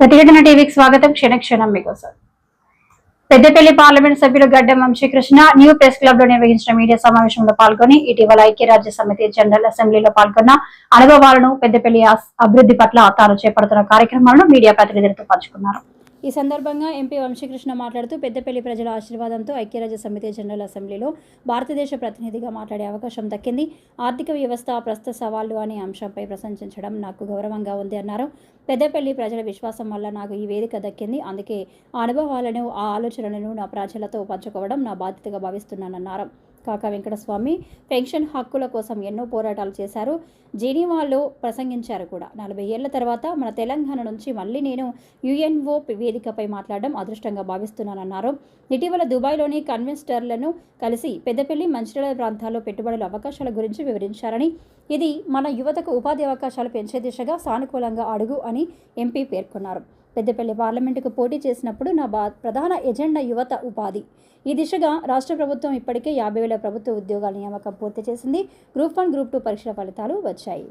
ప్రతిఘటన టీవీకి స్వాగతం. క్షణక్షణం మీకోసం. పెద్దపల్లి పార్లమెంట్ సభ్యులు గడ్డం వంశీకృష్ణ న్యూ ప్రెస్ క్లబ్లో నిర్వహించిన మీడియా సమావేశంలో పాల్గొని ఇటీవల ఐక్యరాజ్య సమితి జనరల్ అసెంబ్లీలో పాల్గొన్న అనుభవాలను పెద్దపల్లి అభివృద్ధి పట్ల తాను చేపడుతున్న కార్యక్రమాలను మీడియా ప్రతినిధులతో పంచుకున్నారు. ఈ సందర్భంగా ఎంపీ వంశీకృష్ణ మాట్లాడుతూ పెద్దపల్లి ప్రజల ఆశీర్వాదంతో ఐక్యరాజ్య సమితి జనరల్ అసెంబ్లీలో భారతదేశ ప్రతినిధిగా మాట్లాడే అవకాశం దక్కింది. ఆర్థిక వ్యవస్థ ప్రస్తుత సవాళ్ళు అనే అంశంపై ప్రశంసించడం నాకు గౌరవంగా ఉంది అన్నారు. పెద్దపల్లి ప్రజల విశ్వాసం వల్ల నాకు ఈ వేదిక దక్కింది. అందుకే ఆ అనుభవాలను ఆ ఆలోచనలను నా ప్రజలతో పంచుకోవడం నా బాధ్యతగా భావిస్తున్నానన్నారు. కాకా వెంకటస్వామి పెన్షన్ హక్కుల కోసం ఎన్నో పోరాటాలు చేశారు. జెనీవాలో ప్రసంగించారు కూడా. నలభై ఏళ్ళ తర్వాత మన తెలంగాణ నుంచి మళ్ళీ నేను యుఎన్ఓ వేదికపై మాట్లాడడం అదృష్టంగా భావిస్తున్నానన్నారు. ఇటీవల దుబాయ్లోని కన్వెన్స్టర్లను కలిసి పెద్దపల్లి మంచిర్యాల ప్రాంతాల్లో పెట్టుబడుల అవకాశాల గురించి వివరించారని ఇది మన యువతకు ఉపాధి అవకాశాలు పెంచే దిశగా సానుకూలంగా అడుగు అని ఎంపీ పేర్కొన్నారు. పెద్దపల్లి పార్లమెంటుకు పోటీ చేసినప్పుడు నా బా ప్రధాన ఎజెండా యువత ఉపాధి. ఈ దిశగా రాష్ట్ర ప్రభుత్వం ఇప్పటికే యాభై వేల ప్రభుత్వ ఉద్యోగాల నియామకం పూర్తి చేసింది. గ్రూప్ వన్ గ్రూప్ టూ పరీక్షల ఫలితాలు వచ్చాయి.